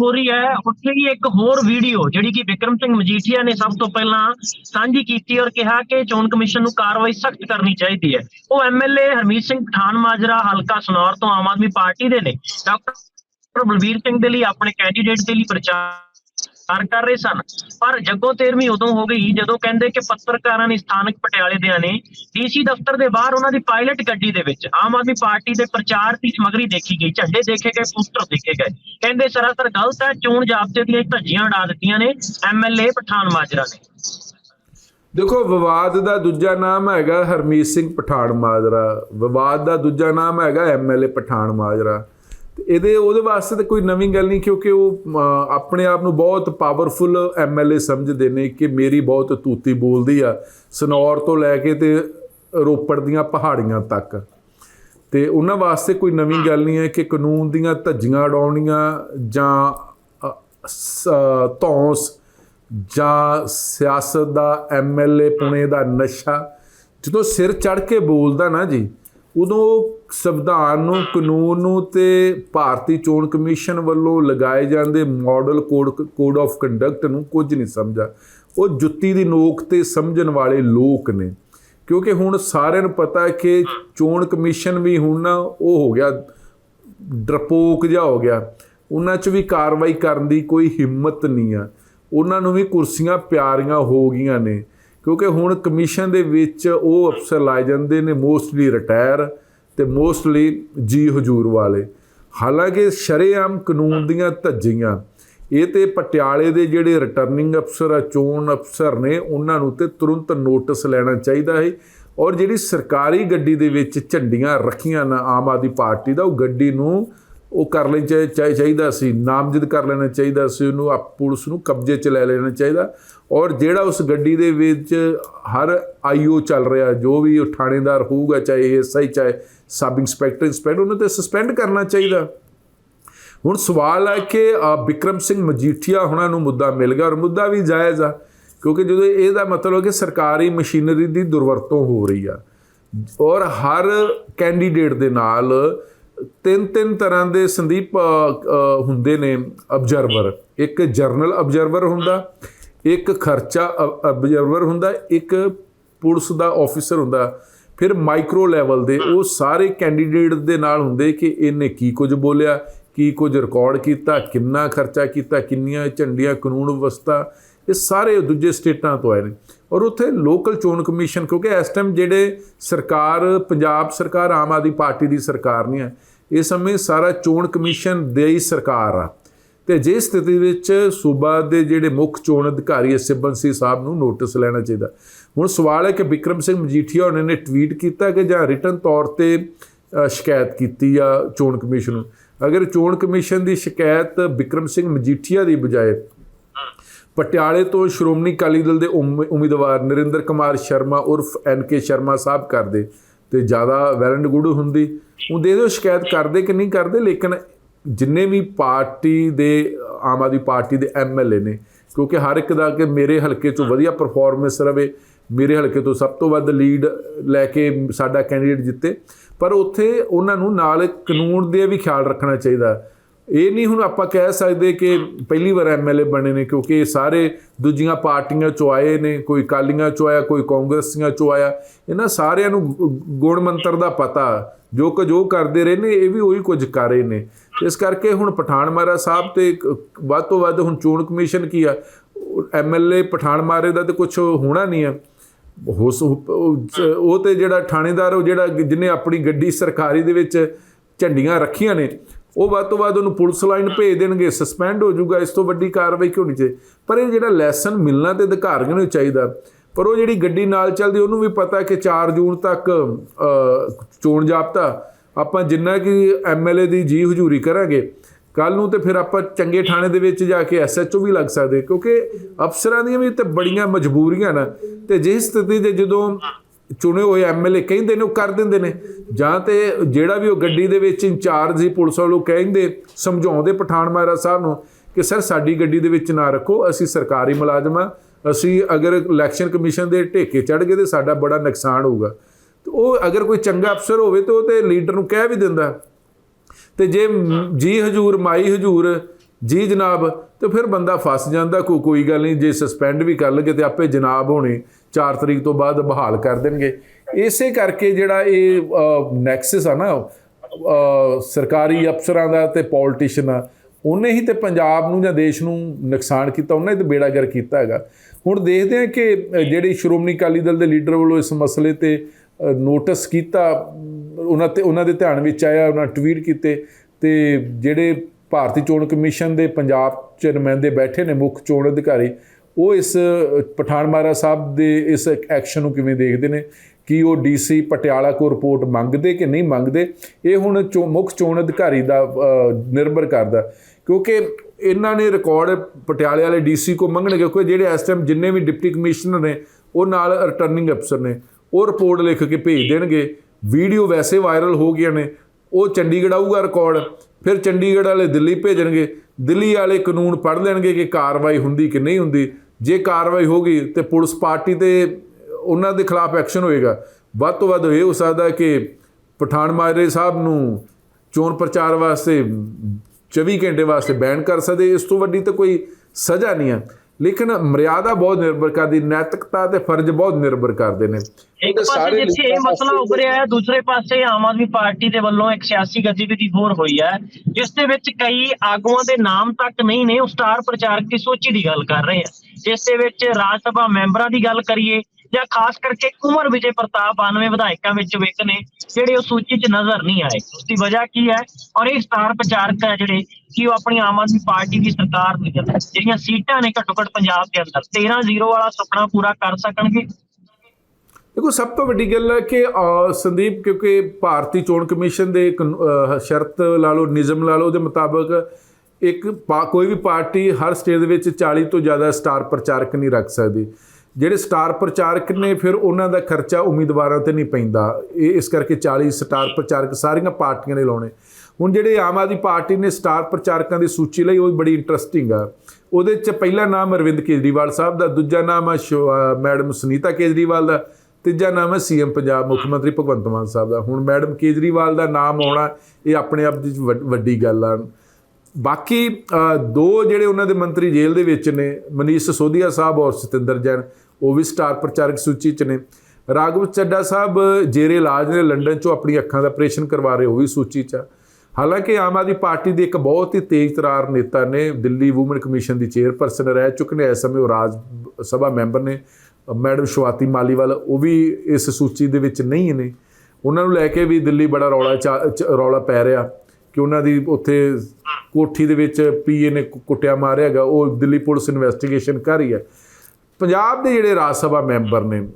ਹੋ ਰਹੀ ਹੈ, ਉੱਥੇ ਹੀ ਇੱਕ ਹੋਰ ਵੀਡੀਓ ਜਿਹੜੀ ਕਿ ਵਿਕਰਮ ਸਿੰਘ ਮਜੀਠੀਆ ਨੇ ਸਭ ਤੋਂ ਪਹਿਲਾਂ ਸਾਂਝੀ ਕੀਤੀ ਔਰ ਕਿਹਾ ਕਿ ਚੋਣ ਕਮਿਸ਼ਨ ਨੂੰ ਕਾਰਵਾਈ ਸਖਤ ਕਰਨੀ ਚਾਹੀਦੀ ਹੈ। ਉਹ ਐਮਐਲਏ ਹਰਮੀਤ ਸਿੰਘ ਪਠਾਨ ਮਾਜਰਾ ਹਲਕਾ ਸਨੌਰ ਤੋਂ ਆਮ ਆਦਮੀ ਪਾਰਟੀ ਦੇ ਨੇ। ਡਾਕਟਰ ਬਲਬੀਰ ਸਿੰਘ ਦੇ ਲਈ, ਆਪਣੇ ਕੈਂਡੀਡੇਟ ਦੇ ਲਈ ਪ੍ਰਚਾਰ ਕਰ ਰਹੇ ਸਨ। ਪਰ ਜੱਗੋ ਤੇਰਵੀਂ ਉਦੋਂ ਹੋ ਗਈ ਜਦੋਂ ਕਹਿੰਦੇ ਕਿ ਪੱਤਰਕਾਰਾਂ ਨੇ ਸਥਾਨਕ ਪਟਿਆਲੇ ਦੇ ਨੇ ਡੀਸੀ ਦਫ਼ਤਰ ਦੇ ਬਾਹਰ ਉਹਨਾਂ ਦੀ ਪਾਇਲਟ ਗੱਡੀ ਦੇ ਵਿੱਚ ਆਮ ਆਦਮੀ ਪਾਰਟੀ ਦੇ ਪ੍ਰਚਾਰ ਦੀ ਸਮਗਰੀ ਦੇਖੀ ਗਈ, ਝੰਡੇ ਦੇਖੇ ਗਏ, ਪੋਸਟਰ ਦੇਖੇ ਗਏ। ਕਹਿੰਦੇ ਸਰਾਸਰ ਗਲਤ ਹੈ, ਚੋਣ ਜਾਬਤੇ ਦੀਆਂ ਧੱਜੀਆਂ ਉਡਾ ਦਿੱਤੀਆਂ ਨੇ ਐਮਐਲਏ ਪਠਾਨ ਮਾਜਰਾ ਨੇ। ਦੇਖੋ, ਵਿਵਾਦ ਦਾ ਦੂਜਾ ਨਾਮ ਹੈਗਾ ਹਰਮੀਤ ਸਿੰਘ ਪਠਾਨ ਮਾਜਰਾ। ਵਿਵਾਦ ਦਾ ਦੂਜਾ ਨਾਮ ਹੈਗਾ ਐਮਐਲਏ ਪਠਾਨ ਮਾਜਰਾ। ਇਹਦੇ ਉਹਦੇ ਵਾਸਤੇ ਤਾਂ ਕੋਈ ਨਵੀਂ ਗੱਲ ਨਹੀਂ ਕਿਉਂਕਿ ਉਹ ਆਪਣੇ ਆਪ ਨੂੰ ਬਹੁਤ ਪਾਵਰਫੁਲ ਐਮਐਲਏ ਸਮਝਦੇ ਨੇ ਕਿ ਮੇਰੀ ਬਹੁਤ ਤੂਤੀ ਬੋਲਦੀ ਆ ਸਨੌਰ ਤੋਂ ਲੈ ਕੇ ਤੇ ਰੋਪੜ ਦੀਆਂ ਪਹਾੜੀਆਂ ਤੱਕ। ਤੇ ਉਹਨਾਂ ਵਾਸਤੇ ਕੋਈ ਨਵੀਂ ਗੱਲ ਨਹੀਂ ਹੈ ਕਿ ਕਾਨੂੰਨ ਦੀਆਂ ਧੱਜੀਆਂ ਉਡਾਉਣੀਆਂ ਜਾਂ ਅ, ਧੌਂਸ ਜਾਂ ਸਿਆਸਤ ਦਾ ਐਮਐਲਏ ਪੁਣੇ ਦਾ ਨਸ਼ਾ ਜਦੋਂ ਸਿਰ ਚੜ ਕੇ ਬੋਲਦਾ ਨਾ ਜੀ ਉਦੋਂ ਸੰਵਿਧਾਨ ਨੂੰ, ਕਾਨੂੰਨ ਨੂੰ ਤੇ ਭਾਰਤੀ ਚੋਣ ਕਮਿਸ਼ਨ ਵੱਲੋਂ ਲਗਾਏ ਜਾਂਦੇ model code code of conduct ਨੂੰ ਕੁਝ ਨਹੀਂ ਸਮਝਾ ਉਹ ਜੁੱਤੀ ਦੀ ਨੋਕ ਤੇ ਸਮਝਣ ਵਾਲੇ ਲੋਕ ਨੇ। ਕਿਉਂਕਿ ਹੁਣ ਸਾਰਿਆਂ ਨੂੰ ਪਤਾ ਕਿ ਚੋਣ ਕਮਿਸ਼ਨ ਵੀ ਹੁਣ ਨਾ ਉਹ ਹੋ ਗਿਆ, ਡਰਪੋਕ ਜਿਹਾ ਹੋ ਗਿਆ। ਉਹਨਾਂ 'ਚ ਵੀ ਕਾਰਵਾਈ ਕਰਨ ਦੀ ਕੋਈ ਹਿੰਮਤ ਨਹੀਂ ਆ। ਉਹਨਾਂ ਨੂੰ ਵੀ ਕੁਰਸੀਆਂ ਪਿਆਰੀਆਂ ਹੋ ਗਈਆਂ ਨੇ। ਕਿਉਂਕਿ ਹੁਣ ਕਮਿਸ਼ਨ ਦੇ ਵਿੱਚ ਉਹ ਅਫਸਰ ਲਾਏ ਜਾਂਦੇ ਨੇ ਮੋਸਟਲੀ ਰਿਟਾਇਰ ਤੇ ਮੋਸਟਲੀ ਜੀ ਹਜੂਰ ਵਾਲੇ। ਹਾਲਾਂਕਿ ਸ਼ਰੇਆਮ ਕਾਨੂੰਨ ਦੀਆਂ ਧੱਜੀਆਂ ਇਹ ਤੇ ਪਟਿਆਲੇ ਦੇ ਜਿਹੜੇ ਰਿਟਰਨਿੰਗ ਅਫਸਰ ਆ ਚੋਣ ਅਫਸਰ ਨੇ ਉਹਨਾਂ ਨੂੰ ਤੇ ਤੁਰੰਤ ਨੋਟਿਸ ਲੈਣਾ ਚਾਹੀਦਾ ਹੈ ਔਰ ਜਿਹੜੀ ਸਰਕਾਰੀ ਗੱਡੀ ਦੇ ਵਿੱਚ ਝੰਡੀਆਂ ਰੱਖੀਆਂ ਨਾ ਆਮ ਆਦਮੀ ਪਾਰਟੀ ਦਾ ਉਹ ਗੱਡੀ ਨੂੰ ਉਹ ਕਰ ਲੈਣਾ ਚਾਹੀ- ਚਾਹੀ- ਚਾਹੀਦਾ ਸੀ ਨਾਮਜ਼ਦ ਕਰ ਲੈਣਾ ਚਾਹੀਦਾ ਸੀ ਉਹਨੂੰ ਆਪ ਪੁਲਿਸ ਨੂੰ ਕਬਜ਼ੇ 'ਚ ਲੈ ਲੈਣਾ ਚਾਹੀਦਾ। ਔਰ ਜਿਹੜਾ ਉਸ ਗੱਡੀ ਦੇ ਵਿੱਚ ਹਰ ਆਈਓ ਚੱਲ ਰਿਹਾ ਜੋ ਵੀ ਉਹ ਥਾਣੇਦਾਰ ਹੋਊਗਾ ਚਾਹੇ ਐਸਆਈ ਚਾਹੇ ਸਬ ਇੰਸਪੈਕਟਰ ਇੰਸਪੈਕਟਰ ਉਹਨੂੰ ਤੇ ਸਸਪੈਂਡ ਕਰਨਾ ਚਾਹੀਦਾ। ਹੁਣ ਸਵਾਲ ਹੈ ਕਿ ਅ, ਬਿਕਰਮ ਸਿੰਘ ਮਜੀਠੀਆ ਉਹਨਾਂ ਨੂੰ ਮੁੱਦਾ ਮਿਲ ਗਿਆ ਔਰ ਮੁੱਦਾ ਵੀ ਜਾਇਜ਼ ਆ ਕਿਉਂਕਿ ਜਦੋਂ ਇਹਦਾ ਮਤਲਬ ਕਿ ਸਰਕਾਰੀ ਮਸ਼ੀਨਰੀ ਦੀ ਦੁਰਵਰਤੋਂ ਹੋ ਰਹੀ ਆ ਔਰ ਹਰ ਕੈਂਡੀਡੇਟ ਦੇ ਨਾਲ ਤਿੰਨ ਤਿੰਨ ਤਰ੍ਹਾਂ ਦੇ ਸੰਦੀਪ ਹੁੰਦੇ ਨੇ ਅਬਜ਼ਰਵਰ ਇੱਕ ਜਰਨਲ ਅਬਜ਼ਰਵਰ ਹੁੰਦਾ, ਇੱਕ ਖਰਚਾ ਅਬਜ਼ਰਵਰ ਹੁੰਦਾ, ਇੱਕ ਪੁਲਿਸ ਦਾ ਆਫੀਸਰ ਹੁੰਦਾ। ਫਿਰ ਮਾਈਕਰੋ ਲੈਵਲ ਦੇ ਉਹ ਸਾਰੇ ਕੈਂਡੀਡੇਟ ਦੇ ਨਾਲ ਹੁੰਦੇ ਕਿ ਇਹਨੇ ਕੀ ਕੁਝ ਬੋਲਿਆ, ਕੀ ਕੁਝ ਰਿਕਾਰਡ ਕੀਤਾ, ਕਿੰਨਾ ਖਰਚਾ ਕੀਤਾ, ਕਿੰਨੀਆਂ ਝੰਡੀਆਂ ਕਾਨੂੰਨ ਵਿਵਸਥਾ ਇਹ ਸਾਰੇ ਦੂਜੇ ਸਟੇਟਾਂ ਤੋਂ ਆਏ ਨੇ। ਔਰ ਉੱਥੇ ਲੋਕਲ ਚੋਣ ਕਮਿਸ਼ਨ, ਕਿਉਂਕਿ ਇਸ ਟਾਈਮ ਜਿਹੜੇ ਸਰਕਾਰ, ਪੰਜਾਬ ਸਰਕਾਰ, ਆਮ ਆਦਮੀ ਪਾਰਟੀ ਦੀ ਸਰਕਾਰ ਨਹੀਂ ਹੈ ਇਸ ਸਮੇਂ ਸਾਰਾ ਚੋਣ ਕਮਿਸ਼ਨ ਦੇ ਹੀ ਸਰਕਾਰ ਆ। ਤੇ ਜੇ ਸਥਿਤੀ ਵਿੱਚ ਸੂਬਾ ਦੇ ਜਿਹੜੇ ਮੁੱਖ ਚੋਣ ਅਧਿਕਾਰੀ ਸਿਬੰਸੀ ਸਾਹਿਬ ਨੂੰ ਨੋਟਿਸ ਲੈਣਾ ਚਾਹੀਦਾ। ਹੁਣ ਸਵਾਲ ਹੈ ਕਿ ਵਿਕਰਮ ਸਿੰਘ ਮਜੀਠੀਆ ਉਹਨਾਂ ਨੇ ਟਵੀਟ ਕੀਤਾ ਕਿ ਜਾਂ ਰਿਟਨ ਤੌਰ ਤੇ ਸ਼ਿਕਾਇਤ ਕੀਤੀ ਆ ਚੋਣ ਕਮਿਸ਼ਨ ਨੂੰ? ਅਗਰ ਚੋਣ ਕਮਿਸ਼ਨ ਦੀ ਸ਼ਿਕਾਇਤ ਵਿਕਰਮ ਸਿੰਘ ਮਜੀਠੀਆ ਦੀ ਬਜਾਏ ਪਟਿਆਲੇ ਤੋਂ ਸ਼੍ਰੋਮਣੀ ਅਕਾਲੀ ਦਲ ਦੇ ਉਮ- ਉਮੀਦਵਾਰ ਨਰਿੰਦਰ ਕੁਮਾਰ ਸ਼ਰਮਾ ਉਰਫ ਐਨ ਕੇ ਸ਼ਰਮਾ ਸਾਹਿਬ ਕਰਦੇ ਤੇ ਜ਼ਿਆਦਾ ਵੈਲ ਐਂਡ ਗੁੱਡ ਹੁੰਦੀ। ਉਹ ਦੇ ਦਿਓ ਸ਼ਿਕਾਇਤ ਕਰਦੇ ਕਿ ਨਹੀਂ ਕਰਦੇ, ਲੇਕਿਨ ਜਿੰਨੇ ਵੀ ਪਾਰਟੀ ਦੇ, ਆਮ ਆਦਮੀ ਪਾਰਟੀ ਦੇ ਐਮਐਲਏ ਨੇ, ਕਿਉਂਕਿ ਹਰ ਇੱਕ ਦਾ ਕਿ ਮੇਰੇ ਹਲਕੇ 'ਚੋਂ ਵਧੀਆ ਪਰਫਾਰਮੈਂਸ ਰਵੇ, ਮੇਰੇ ਹਲਕੇ ਤੋਂ ਸਭ ਤੋਂ ਵੱਧ ਲੀਡ ਲੈ ਕੇ ਸਾਡਾ ਕੈਂਡੀਡੇਟ ਜਿੱਤੇ। ਪਰ ਉੱਥੇ ਉਹਨਾਂ ਨੂੰ ਨਾਲ ਕਾਨੂੰਨ ਦੇ ਵੀ ਖਿਆਲ ਰੱਖਣਾ ਚਾਹੀਦਾ। ਇਹ ਨਹੀਂ ਹੁਣ ਆਪਾਂ ਕਹਿ ਸਕਦੇ ਕਿ ਪਹਿਲੀ ਵਾਰ ਐਮਐਲਏ ਬਣੇ ਨੇ ਕਿਉਂਕਿ ਇਹ ਸਾਰੇ ਦੂਜੀਆਂ ਪਾਰਟੀਆਂ ਚੋਂ ਆਏ ਨੇ ਕੋਈ ਕਾਲੀਆਂ ਚੋਂ ਆਇਆ ਕੋਈ ਕਾਂਗਰਸੀਆਂ ਚੋਂ ਆਇਆ। ਇਹਨਾਂ ਸਾਰਿਆਂ ਨੂੰ ਗੁਣ ਮੰਤਰ ਦਾ ਪਤਾ ਜੋ ਕੁਝ ਉਹ ਕਰਦੇ ਰਹੇ ਨੇ ਇਹ ਵੀ ਉਹੀ ਕੁਝ ਕਰ ਰਹੇ ਨੇ। ਇਸ ਕਰਕੇ ਹੁਣ ਪਠਾਨ ਮਾਰਾ ਸਾਹਿਬ ਤੇ ਵੱਧ ਤੋਂ ਵੱਧ ਹੁਣ ਚੋਣ ਕਮਿਸ਼ਨ ਕੀ ਆ? ਐਮਐਲਏ ਪਠਾਨ ਮਾਰੇ ਦਾ ਤੇ ਕੁਝ ਹੋਣਾ ਨਹੀਂ ਆ। ਉਹ ਤੇ ਜਿਹੜਾ ਥਾਣੇਦਾਰ ਉਹ ਜਿਹੜਾ ਜਿਹਨੇ ਆਪਣੀ ਗੱਡੀ ਸਰਕਾਰੀ ਦੇ ਵਿੱਚ ਝੰਡੀਆਂ ਰੱਖੀਆਂ ਨੇ ਉਹ ਵੱਧ ਤੋਂ ਵੱਧ ਉਹਨੂੰ ਪੁਲਿਸ ਲਾਈਨ ਭੇਜ ਦੇਣਗੇ ਸਸਪੈਂਡ ਹੋ ਜਾਊਗਾ, ਇਸ ਤੋਂ ਵੱਡੀ ਕਾਰਵਾਈ ਕਿਉਂ ਨਹੀਂ ਚਾਹੀਦੀ ਪਰ ਇਹ ਜਿਹੜਾ ਲੈਸਨ ਮਿਲਣਾ ਤੇ ਅਧਿਕਾਰੀਆਂ ਨੂੰ ਚਾਹੀਦਾ। ਪਰ ਉਹ ਜਿਹੜੀ ਗੱਡੀ ਨਾਲ ਚੱਲਦੀ, ਉਹਨੂੰ ਵੀ ਪਤਾ ਕਿ 4 ਜੂਨ ਤੱਕ ਚੋਣ ਜਾਬਤਾ, ਆਪਾਂ ਜਿੰਨਾ ਕਿ ਐਮਐਲਏ ਦੀ ਜੀ ਹਜ਼ੂਰੀ ਕਰਾਂਗੇ ਕੱਲ ਨੂੰ ਤੇ ਫਿਰ ਆਪਾਂ ਚੰਗੇ ਥਾਣੇ ਦੇ ਵਿੱਚ ਜਾ ਕੇ ਐਸਐਚਓ ਵੀ ਲੱਗ ਸਕਦੇ, ਕਿਉਂਕਿ ਅਫਸਰਾਂ ਦੀਆਂ ਵੀ ਤੇ ਬੜੀਆਂ ਮਜਬੂਰੀਆਂ ਨਾ। ਤੇ ਜਿਸ ਸਥਿਤੀ ਦੇ ਜਦੋਂ ਚੁਣੇ ਹੋਏ ਐਮਐਲਏ ਕਹਿੰਦੇ ਨੇ, ਉਹ ਕਰ ਦਿੰਦੇ ਨੇ। ਜਾਂ ਤੇ ਜਿਹੜਾ ਵੀ ਉਹ ਗੱਡੀ ਦੇ ਵਿੱਚ ਇੰਚਾਰਜ ਸੀ, ਪੁਲਿਸ ਵਾਲੋ ਕਹਿੰਦੇ, ਸਮਝਾਉਂਦੇ ਪਠਾਨ ਮਹਾਰਾਜ ਸਾਹਿਬ ਨੂੰ ਕਿ, ਸਰ, ਸਾਡੀ ਗੱਡੀ ਦੇ ਵਿੱਚ ਨਾ ਰੱਖੋ, ਅਸੀਂ ਸਰਕਾਰੀ ਮੁਲਾਜ਼ਮ ਆ। ਅਸੀਂ ਅਗਰ ਇਲੈਕਸ਼ਨ ਕਮਿਸ਼ਨ ਦੇ ਢੇਕੇ ਚੜ ਗਏ ਤੇ ਸਾਡਾ ਬੜਾ ਨੁਕਸਾਨ ਹੋਊਗਾ। ਤੇ ਉਹ ਅਗਰ ਕੋਈ ਚੰਗਾ ਅਫਸਰ ਹੋਵੇ ਤੇ ਉਹ ਤੇ ਲੀਡਰ ਨੂੰ ਕਹਿ ਵੀ ਦਿੰਦਾ। ਤੇ ਜੇ ਜੀ ਹਜੂਰ, ਮਾਈ ਹਜੂਰ, ਜੀ ਜਨਾਬ ਤੇ ਫਿਰ ਬੰਦਾ ਫਸ ਜਾਂਦਾ ਕੋਈ ਕੋਈ ਗੱਲ ਨਹੀਂ, ਜੇ ਸਸਪੈਂਡ ਵੀ ਕਰ ਲਗੇ ਤੇ ਆਪੇ ਜਨਾਬ ਹੋਣੇ 4 ਤਰੀਕ ਤੋਂ ਬਾਅਦ ਬਹਾਲ ਕਰ ਦੇਣਗੇ। ਇਸੇ ਕਰਕੇ ਜਿਹੜਾ ਇਹ ਨੈਕਸਸ ਆ ਨਾ ਸਰਕਾਰੀ ਅਫਸਰਾਂ ਦਾ ਤੇ ਪੋਲੀਟੀਸ਼ੀਅਨ ਆ ਉਹਨੇ ਹੀ ਤੇ ਪੰਜਾਬ ਨੂੰ ਜਾਂ ਦੇਸ਼ ਨੂੰ ਨੁਕਸਾਨ ਕੀਤਾ, ਉਹਨੇ ਹੀ ਤੇ ਬੇੜਾਗਰ ਕੀਤਾ ਹੈਗਾ। ਹੁਣ ਦੇਖਦੇ ਹਾਂ ਕਿ ਜਿਹੜੀ ਸ਼੍ਰੋਮਣੀ ਅਕਾਲੀ ਦਲ ਦੇ ਲੀਡਰ ਵੱਲੋਂ ਇਸ ਮਸਲੇ ਤੇ ਨੋਟਿਸ ਕੀਤਾ, ਉਹਨਾਂ ਤੇ ਉਹਨਾਂ ਦੇ ਧਿਆਨ ਵਿੱਚ ਆਇਆ, ਉਹਨਾਂ ਟਵੀਟ ਕੀਤੇ ਤੇ ਜਿਹੜੇ ਭਾਰਤੀ ਚੋਣ ਕਮਿਸ਼ਨ ਦੇ ਪੰਜਾਬ ਚ ਨੁਮਾਇੰਦੇ ਬੈਠੇ ਨੇ ਮੁੱਖ ਚੋਣ ਅਧਿਕਾਰੀ, ਉਹ ਇਸ ਪਠਾਨਮਾਰਾ ਸਾਹਿਬ ਦੇ ਇਸ ਐਕਸ਼ਨ ਨੂੰ ਕਿਵੇਂ ਦੇਖਦੇ ਨੇ? ਕਿ ਉਹ ਡੀਸੀ ਪਟਿਆਲਾ ਕੋ ਰਿਪੋਰਟ ਮੰਗਦੇ ਕਿ ਨਹੀਂ ਮੰਗਦੇ? ਇਹ ਹੁਣ ਚੋ- ਮੁੱਖ ਚੋਣ ਅਧਿਕਾਰੀ ਦਾ ਨਿਰਭਰ ਕਰਦਾ। ਕਿਉਂਕਿ ਇਹਨਾਂ ਨੇ ਰਿਕਾਰਡ ਪਟਿਆਲੇ ਵਾਲੇ ਡੀਸੀ ਕੋ ਮੰਗਣਗੇ, ਕਿਉਂਕਿ ਜਿਹੜੇ ਇਸ ਟਾਈਮ ਜਿੰਨੇ ਵੀ ਡਿਪਟੀ ਕਮਿਸ਼ਨਰ ਨੇ, ਉਹ ਨਾਲ ਰਿਟਰਨਿੰਗ ਅਫਸਰ ਨੇ। ਉਹ ਰਿਪੋਰਟ ਲਿਖ ਕੇ ਭੇਜ ਦੇਣਗੇ। ਵੀਡੀਓ ਵੈਸੇ ਵਾਇਰਲ ਹੋ ਗਈਆਂ ਨੇ ਉਹ ਚੰਡੀਗੜ੍ਹ ਆਊਗਾ ਰਿਕਾਰਡ ਫਿਰ ਚੰਡੀਗੜ੍ਹ ਵਾਲੇ ਦਿੱਲੀ ਭੇਜਣਗੇ। ਦਿੱਲੀ ਵਾਲੇ ਕਾਨੂੰਨ ਪੜ੍ਹ ਲੈਣਗੇ ਕਿ ਕਾਰਵਾਈ ਹੁੰਦੀ ਕਿ ਨਹੀਂ ਹੁੰਦੀ। ਜੇ ਕਾਰਵਾਈ ਹੋਗੀ ਤੇ ਪੁਲਿਸ ਪਾਰਟੀ ਤੇ ਉਹਨਾਂ ਦੇ ਖਿਲਾਫ ਐਕਸ਼ਨ ਹੋਏਗਾ। ਵੱਧ ਤੋਂ ਵੱਧ ਇਹ ਹੋ ਸਕਦਾ ਕਿ ਪਠਾਨ ਮਾਜਰੇ ਸਾਹਿਬ ਨੂੰ ਚੋਣ ਪ੍ਰਚਾਰ ਵਾਸਤੇ 24 ਘੰਟੇ ਵਾਸਤੇ ਬੈਨ ਕਰ ਸਕਦੇ ਇਸ ਤੋਂ ਵੱਡੀ ਤਾਂ ਕੋਈ ਸਜ਼ਾ ਨਹੀਂ ਹੈ। ਲੇਕਿਨ ਮਰਿਆਦਾ ਬਹੁਤ ਨਿਰਭਰ ਕਰਦੀ ਨੈਤਿਕਤਾ ਤੇ ਫਰਜ਼ ਬਹੁਤ ਨਿਰਭਰ ਕਰਦੇ ਨੇ। ਇੱਕ ਪਾਸੇ ਜਿੱਥੇ ਇਹ ਮਸਲਾ ਉੱਭਰਿਆ ਹੈ ਦੂਸਰੇ ਪਾਸੇ ਆਮ ਆਦਮੀ ਪਾਰਟੀ ਦੇ ਵੱਲੋਂ ਇੱਕ ਸਿਆਸੀ ਗਤੀਵਿਧੀ ਹੋਰ ਹੋਈ ਹੈ ਜਿਸ ਦੇ ਵਿੱਚ ਕਈ ਆਗੂਆਂ ਦੇ ਨਾਮ ਤੱਕ ਨਹੀਂ ਨੇ ਉਹ ਸਟਾਰ ਪ੍ਰਚਾਰਕ ਦੀ ਸੂਚੀ ਦੀ ਗੱਲ ਕਰ ਰਹੇ ਆ ਜਿਸ ਦੇ ਵਿੱਚ ਰਾਜ ਸਭਾ ਮੈਂਬਰਾਂ ਦੀ ਗੱਲ ਕਰੀਏ ਜਾਂ ਖਾਸ ਕਰਕੇ ਕੁਮਰ ਵਿਜੇ ਪ੍ਰਤਾਪ 92 ਵਿਧਾਇਕਾਂ ਵਿੱਚ ਇੱਕ ਨੇ ਜਿਹੜੇ ਉਹ ਸੂਚੀ 'ਚ ਨਜ਼ਰ ਨਹੀਂ ਆਏ। ਉਸ ਦੀ ਵਜ੍ਹਾ ਕੀ ਹੈ? ਔਰ ਇਹ ਸਟਾਰ ਪ੍ਰਚਾਰਕ ਹੈ ਜਿਹੜੇ ਕਿ ਉਹ ਆਪਣੀ ਆਮ ਆਦਮੀ ਪਾਰਟੀ ਦੀ ਸਰਕਾਰ ਨੂੰ ਜਿਹੜੀਆਂ ਸੀਟਾਂ ਨੇ ਘੱਟੋ ਘੱਟ ਪੰਜਾਬ ਦੇ ਅੰਦਰ 13-0 ਵਾਲਾ ਸੁਪਨਾ ਪੂਰਾ ਕਰ ਸਕਣਗੇ। ਦੇਖੋ, ਸਭ ਤੋਂ ਵੱਡੀ ਗੱਲ ਹੈ ਕਿ ਸੰਦੀਪ, ਕਿਉਂਕਿ ਭਾਰਤੀ ਚੋਣ ਕਮਿਸ਼ਨ ਦੇ ਕਾਨੂ- ਸ਼ਰਤ ਲਾ ਲਓ, ਨਿਯਮ ਲਾ ਲਓ, ਉਹਦੇ ਮੁਤਾਬਕ ਇੱਕ ਕੋਈ ਵੀ ਪਾਰਟੀ ਹਰ ਸਟੇਟ ਦੇ ਵਿੱਚ 40 ਤੋਂ ਜ਼ਿਆਦਾ ਸਟਾਰ ਪ੍ਰਚਾਰਕ ਨਹੀਂ ਰੱਖ ਸਕਦੀ। ਜਿਹੜੇ ਸਟਾਰ ਪ੍ਰਚਾਰਕ ਨੇ, ਫਿਰ ਉਹਨਾਂ ਦਾ ਖਰਚਾ ਉਮੀਦਵਾਰਾਂ ਤੇ ਨਹੀਂ ਪੈਂਦਾ। ਇਹ, ਇਸ ਕਰਕੇ 40 ਸਟਾਰ ਪ੍ਰਚਾਰਕ ਸਾਰੀਆਂ ਪਾਰਟੀਆਂ ਨੇ ਲਾਉਣੇ। ਹੁਣ ਜਿਹੜੇ ਆਮ ਆਦਮੀ ਪਾਰਟੀ ਨੇ ਸਟਾਰ ਪ੍ਰਚਾਰਕਾਂ ਦੀ ਸੂਚੀ ਲਈ, ਉਹ ਬੜੀ ਇੰਟਰਸਟਿੰਗ ਆ। ਉਹਦੇ 'ਚ ਪਹਿਲਾ ਨਾਮ ਅਰਵਿੰਦ ਕੇਜਰੀਵਾਲ ਸਾਹਿਬ ਦਾ, ਦੂਜਾ ਨਾਮ ਆ ਸ਼ੋ- ਮੈਡਮ ਸੁਨੀਤਾ ਕੇਜਰੀਵਾਲ ਦਾ, ਤੀਜਾ ਨਾਮ ਹੈ ਸੀਐਮ ਪੰਜਾਬ ਮੁੱਖ ਮੰਤਰੀ ਭਗਵੰਤ ਮਾਨ ਸਾਹਿਬ ਦਾ। ਹੁਣ ਮੈਡਮ ਕੇਜਰੀਵਾਲ ਦਾ ਨਾਮ ਆਉਣਾ, ਇਹ ਆਪਣੇ ਆਪ ਵਿੱਚ ਵੱਡ- ਵੱਡੀ ਗੱਲ ਆ। ਬਾਕੀ ਦੋ ਜਿਹੜੇ ਉਹਨਾਂ ਦੇ ਮੰਤਰੀ ਜੇਲ੍ਹ ਦੇ ਵਿੱਚ ਨੇ, ਮਨੀਸ਼ ਸਿਸੋਦੀਆ ਸਾਹਿਬ ਔਰ ਸਤਿੰਦਰ ਜੈਨ, ਉਹ ਵੀ ਸਟਾਰ ਪ੍ਰਚਾਰਕ ਸੂਚੀ 'ਚ ਨੇ। ਰਾਘਵ ਚੱਡਾ ਸਾਹਿਬ ਜੇਰੇ ਇਲਾਜ ਨੇ, ਲੰਡਨ 'ਚੋਂ ਆਪਣੀ ਅੱਖਾਂ ਦਾ ਆਪਰੇਸ਼ਨ ਕਰਵਾ ਰਹੇ, ਉਹ ਵੀ ਸੂਚੀ 'ਚ ਆ। ਹਾਲਾਂਕਿ ਆਮ ਆਦਮੀ ਪਾਰਟੀ ਦੇ ਇੱਕ ਬਹੁਤ ਹੀ ਤੇਜ਼ ਤਰਾਰ ਨੇਤਾ ਨੇ ਦਿੱਲੀ ਵੂਮਨ ਕਮਿਸ਼ਨ ਦੀ ਚੇਅਰਪਰਸਨ ਰਹਿ ਚੁੱਕੇ ਨੇ। ਇਸ ਸਮੇਂ ਉਹ ਰਾਜ ਸਭਾ ਮੈਂਬਰ ਨੇ। ਮੈਡਮ ਸ਼ਵਾਤੀ ਮਾਲੀਵਾਲ ਉਹ ਵੀ ਇਸ ਸੂਚੀ ਦੇ ਵਿੱਚ ਨਹੀਂ ਨੇ। ਉਹਨਾਂ ਨੂੰ ਲੈ ਕੇ ਵੀ ਦਿੱਲੀ ਬੜਾ ਰੌਲਾ ਚਾ- ਚ- ਰੌਲਾ ਪੈ ਰਿਹਾ ਕਿ ਉਹਨਾਂ ਦੀ ਉੱਥੇ ਕੋਠੀ ਦੇ ਵਿੱਚ ਪੀਏ ਨੇ ਕੁ- ਕੁੱਟਿਆ ਮਾਰਿਆਗਾ ਉਹ ਦਿੱਲੀ ਪੁਲਿਸ ਇਨਵੈਸਟੀਗੇਸ਼ਨ ਕਰ ਰਹੀ ਹੈ। ਪੰਜਾਬ ਦੇ ਜਿਹੜੇ ਰਾਜ ਸਭਾ ਮੈਂਬਰ ਨੇ,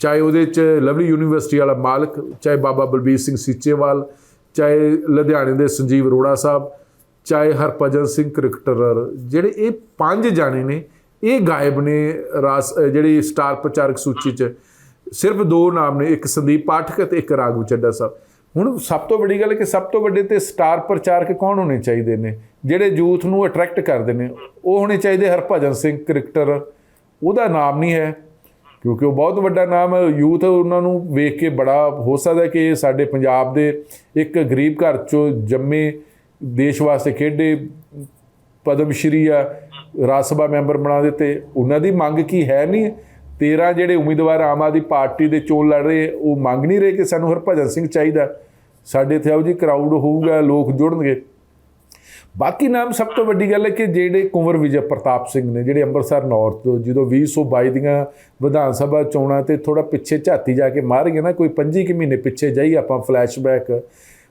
ਚਾਹੇ ਉਹਦੇ ਚ ਲਵਲੀ ਯੂਨੀਵਰਸਿਟੀ ਵਾਲਾ ਮਾਲਕ, ਚਾਹੇ ਬਾਬਾ ਬਲਬੀਰ ਸਿੰਘ ਸੀਚੇਵਾਲ ਚਾਹੇ ਲੁਧਿਆਣੇ ਦੇ ਸੰਜੀਵ ਅਰੋੜਾ ਸਾਹਿਬ, ਚਾਹੇ ਹਰਭਜਨ ਸਿੰਘ ਕ੍ਰਿਕਟਰਰ ਜਿਹੜੇ ਇਹ ਪੰਜ ਜਾਣੇ ਨੇ, ਇਹ ਗਾਇਬ ਨੇ ਰਾਸ ਜਿਹੜੀ ਸਟਾਰ ਪ੍ਰਚਾਰਕ ਸੂਚੀ 'ਚ। ਸਿਰਫ ਦੋ ਨਾਮ ਨੇ, ਇੱਕ ਸੰਦੀਪ ਪਾਠਕ ਤੇ ਇੱਕ ਰਾਘਵ ਚੱਡਾ ਸਾਹਿਬ। ਹੁਣ ਸਭ ਤੋਂ ਵੱਡੀ ਗੱਲ ਕਿ ਸਭ ਤੋਂ ਵੱਡੇ ਤੇ ਸਟਾਰ ਪ੍ਰਚਾਰਕ ਕੌਣ ਹੋਣੇ ਚਾਹੀਦੇ ਨੇ? ਜਿਹੜੇ ਯੂਥ ਨੂੰ ਅਟਰੈਕਟ ਕਰਦੇ ਨੇ, ਉਹ ਹੋਣੇ ਚਾਹੀਦੇ ਹਰਭਜਨ ਸਿੰਘ ਕ੍ਰਿਕਟਰ। ਉਹਦਾ ਨਾਮ ਨਹੀਂ ਹੈ ਕਿਉਂਕਿ ਉਹ ਬਹੁਤ ਵੱਡਾ ਨਾਮ ਹੈ। ਯੂਥ ਉਹਨਾਂ ਨੂੰ ਵੇਖ ਕੇ ਬੜਾ ਹੋ ਸਕਦਾ ਕਿ ਸਾਡੇ ਪੰਜਾਬ ਦੇ ਇੱਕ ਗਰੀਬ ਘਰ ਚੋਂ ਜੰਮੇ ਦੇਸ਼ ਵਾਸਤੇ ਖੇਡੇ। ਪਦਮ ਸ਼੍ਰੀ ਆ, ਰਾਜ ਸਭਾ ਮੈਂਬਰ ਬਣਾ ਦਿੱਤੇ। ਉਹਨਾਂ ਦੀ ਮੰਗ ਕੀ ਹੈ ਨਹੀਂ? 13 ਜਿਹੜੇ ਉਮੀਦਵਾਰ ਆਮ ਆਦਮੀ ਪਾਰਟੀ ਦੇ ਚੋਣ ਲੜ ਰਹੇ, ਉਹ ਮੰਗ ਨਹੀਂ ਰਹੇ ਕਿ ਸਾਨੂੰ ਹਰਭਜਨ ਸਿੰਘ ਚਾਹੀਦਾ। ਸਾਡੇ ਇੱਥੇ ਆਓ ਜੀ ਕਰਾਊਡ ਹੋਊਗਾ, ਲੋਕ ਜੁੜਨਗੇ। ਬਾਕੀ ਨਾਮ ਸਭ ਤੋਂ ਵੱਡੀ ਗੱਲ ਹੈ ਕਿ ਜਿਹੜੇ ਕੁੰਵਰ ਵਿਜੇ ਪ੍ਰਤਾਪ ਸਿੰਘ ਨੇ, ਜਿਹੜੇ ਅੰਮ੍ਰਿਤਸਰ ਨਾਰਥ ਤੋਂ, ਜਦੋਂ 2022 ਦੀਆਂ ਵਿਧਾਨ ਸਭਾ ਚੋਣਾਂ ਤੇ ਥੋੜਾ ਪਿੱਛੇ ਝਾਤੀ ਜਾ ਕੇ ਮਾਰ ਗਏ ਨਾ, ਕੋਈ 25 ਕਿ ਮਹੀਨੇ ਪਿੱਛੇ ਜਾਈ ਆਪਾਂ ਫਲੈਸ਼ਬੈਕ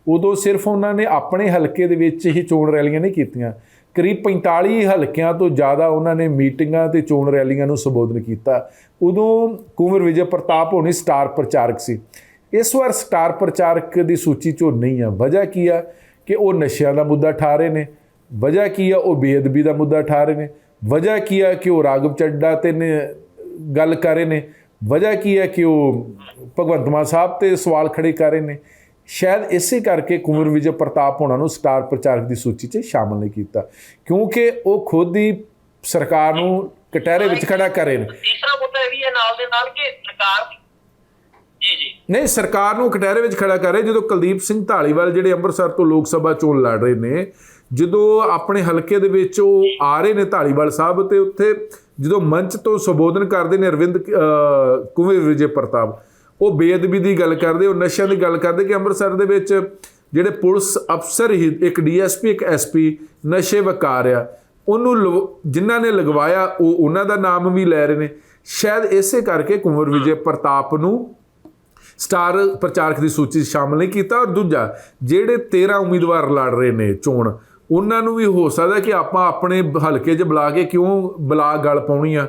ਉਦੋਂ ਸਿਰਫ ਉਹਨਾਂ ਨੇ ਆਪਣੇ ਹਲਕੇ ਦੇ ਵਿੱਚ ਹੀ ਚੋਣ ਰੈਲੀਆਂ ਨਹੀਂ ਕੀਤੀਆਂ। ਕਰੀਬ 45 ਹਲਕਿਆਂ ਤੋਂ ਜ਼ਿਆਦਾ ਉਹਨਾਂ ਨੇ ਮੀਟਿੰਗਾਂ ਤੇ ਚੋਣ ਰੈਲੀਆਂ ਨੂੰ ਸੰਬੋਧਨ ਕੀਤਾ। ਉਦੋਂ ਕੁੰਵਰ ਵਿਜੇ ਪ੍ਰਤਾਪ ਹੋਣੀ ਸਟਾਰ ਪ੍ਰਚਾਰਕ ਸੀ। ਇਸ ਵਾਰ ਸਟਾਰ ਪ੍ਰਚਾਰਕ ਦੀ ਸੂਚੀ 'ਚੋਂ ਨਹੀਂ ਆ। ਵਜ੍ਹਾ ਕੀ ਆ? ਕਿ ਉਹ ਨਸ਼ਿਆਂ ਦਾ ਮੁੱਦਾ ਠਾ ਰਹੇ ਨੇ। ਵਜ੍ਹਾ ਕੀ ਆ? ਉਹ ਬੇਅਦਬੀ ਦਾ ਮੁੱਦਾ ਠਾ ਰਹੇ ਨੇ। ਵਜ੍ਹਾ ਕੀ ਆ ਕਿ ਉਹ ਰਾਗਵ ਚੱਡਾ ਤੇ ਨੇ ਗੱਲ ਕਰ ਰਹੇ ਨੇ? ਵਜ੍ਹਾ ਕੀ ਹੈ ਕਿ ਉਹ ਭਗਵੰਤ ਮਾਨ ਸਾਹਿਬ ਤੇ ਸਵਾਲ ਖੜੇ ਕਰ ਰਹੇ ਨੇ? ਸ਼ਾਇਦ ਇਸੇ ਕਰਕੇ ਕੁੰਵਰ ਵਿਜੇ ਪ੍ਰਤਾਪ ਹੋਣਾ ਨੂੰ ਸਟਾਰ ਪ੍ਰਚਾਰਕ ਦੀ ਸੂਚੀ 'ਚ ਸ਼ਾਮਲ ਨਹੀਂ ਕੀਤਾ। ਕਿਉਂਕਿ ਉਹ ਖੁਦ ਹੀ ਸਰਕਾਰ ਨੂੰ ਕਟਹਿਰੇ ਵਿੱਚ ਖੜਾ ਕਰ ਰਹੇ ਨੇ। ਤੀਸਰਾ ਮੁੱਦਾ ਇਹ ਵੀ ਹੈ ਨਾਲ ਦੇ ਨਾਲ ਕਿ ਸਰਕਾਰ ਦੀ ਜੀ ਜੀ। ਨਹੀਂ ਸਰਕਾਰ ਨੂੰ ਕਟਹਿਰੇ ਵਿੱਚ ਖੜਾ ਕਰ ਰਹੇ ਜਦੋਂ ਕੁਲਦੀਪ ਸਿੰਘ ਢਾਲੀਵਾਲ ਜਿਹੜੇ ਅੰਮ੍ਰਿਤਸਰ ਤੋਂ ਲੋਕ ਸਭਾ ਚੋਣ ਲੜ ਰਹੇ ਨੇ ਜਦੋਂ ਆਪਣੇ ਹਲਕੇ ਦੇ ਵਿੱਚ ਉਹ ਆ ਰਹੇ ਨੇ ਢਾਲੀਵਾਲ ਸਾਹਿਬ ਤੇ ਉੱਥੇ ਜਦੋਂ ਮੰਚ ਤੋਂ ਸੰਬੋਧਨ ਕਰਦੇ ਨੇ ਅਰਵਿੰਦ ਕੁੰਵਰ ਵਿਜੇ ਪ੍ਰਤਾਪ ਉਹ ਬੇਅਦਬੀ ਦੀ ਗੱਲ ਕਰਦੇ ਉਹ ਨਸ਼ਿਆਂ ਦੀ ਗੱਲ ਕਰਦੇ ਕਿ ਅੰਮ੍ਰਿਤਸਰ ਦੇ ਵਿੱਚ ਜਿਹੜੇ ਪੁਲਿਸ ਅਫਸਰ ਹੀ ਇੱਕ ਡੀਐਸਪੀ ਇੱਕ ਐਸਪੀ ਨਸ਼ੇ ਵਕਾਰ ਆ ਉਹਨੂੰ ਜਿਨ੍ਹਾਂ ਨੇ ਲਗਵਾਇਆ ਉਹ ਉਹਨਾਂ ਦਾ ਨਾਮ ਵੀ ਲੈ ਰਹੇ ਨੇ। ਸ਼ਾਇਦ ਇਸੇ ਕਰਕੇ ਕੁੰਵਰ ਵਿਜੇ ਪ੍ਰਤਾਪ ਨੂੰ ਸਟਾਰ ਪ੍ਰਚਾਰਕ ਦੀ ਸੂਚੀ 'ਚ ਸ਼ਾਮਲ ਨਹੀਂ ਕੀਤਾ ਔਰ ਦੂਜਾ, ਜਿਹੜੇ 13 ਉਮੀਦਵਾਰ ਲੜ ਰਹੇ ਨੇ ਚੋਣ, ਉਹਨਾਂ ਨੂੰ ਵੀ ਹੋ ਸਕਦਾ ਕਿ ਆਪਾਂ ਆਪਣੇ ਹਲਕੇ 'ਚ ਬੁਲਾ ਕੇ ਕਿਉਂ ਬੁਲਾ ਗੱਲ ਪਾਉਣੀ ਆ?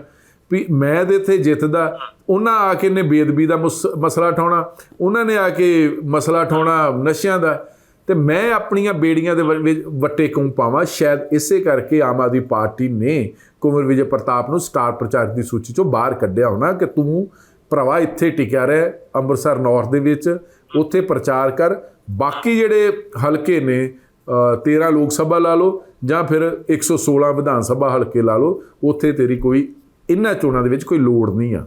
ਵੀ ਮੈਂ ਦੇ ਇੱਥੇ ਜਿੱਤਦਾ, ਉਹਨਾਂ ਆ ਕੇ ਨੇ ਬੇਦਬੀ ਦਾ ਮੁਸ- ਮਸਲਾ ਠਾਉਣਾ ਉਹਨਾਂ ਨੇ ਆ ਕੇ ਮਸਲਾ ਠਾਉਣਾ ਨਸ਼ਿਆਂ ਦਾ, ਤੇ ਮੈਂ ਆਪਣੀਆਂ ਬੇੜੀਆਂ ਦੇ ਵ- ਵੱਟੇ ਕਿਉਂ ਪਾਵਾਂ? ਸ਼ਾਇਦ ਇਸੇ ਕਰਕੇ ਆਮ ਆਦਮੀ ਪਾਰਟੀ ਨੇ ਕੁੰਵਰ ਵਿਜੇ ਪ੍ਰਤਾਪ ਨੂੰ ਸਟਾਰ ਪ੍ਰਚਾਰਕ ਦੀ ਸੂਚੀ ਚੋਂ ਬਾਹਰ ਕੱਢਿਆ ਹੋਣਾ ਕਿ ਤੂੰ ਭਰਾਵਾ ਇੱਥੇ ਟਿਕਿਆ ਰਹਿ ਅੰਮ੍ਰਿਤਸਰ ਨਾਰਥ ਦੇ ਵਿੱਚ ਉੱਥੇ ਪ੍ਰਚਾਰ ਕਰ। ਬਾਕੀ ਜਿਹੜੇ ਹਲਕੇ ਨੇ ਅ, 13 ਲੋਕ ਸਭਾ ਲਾ ਲਓ ਜਾਂ ਫਿਰ 116 ਵਿਧਾਨ ਸਭਾ ਹਲਕੇ ਲਾ ਲਓ ਉੱਥੇ ਤੇਰੀ ਕੋਈ ਇਹਨਾਂ ਚੋਣਾਂ ਦੇ ਵਿੱਚ ਕੋਈ ਲੋੜ ਨਹੀਂ ਆ।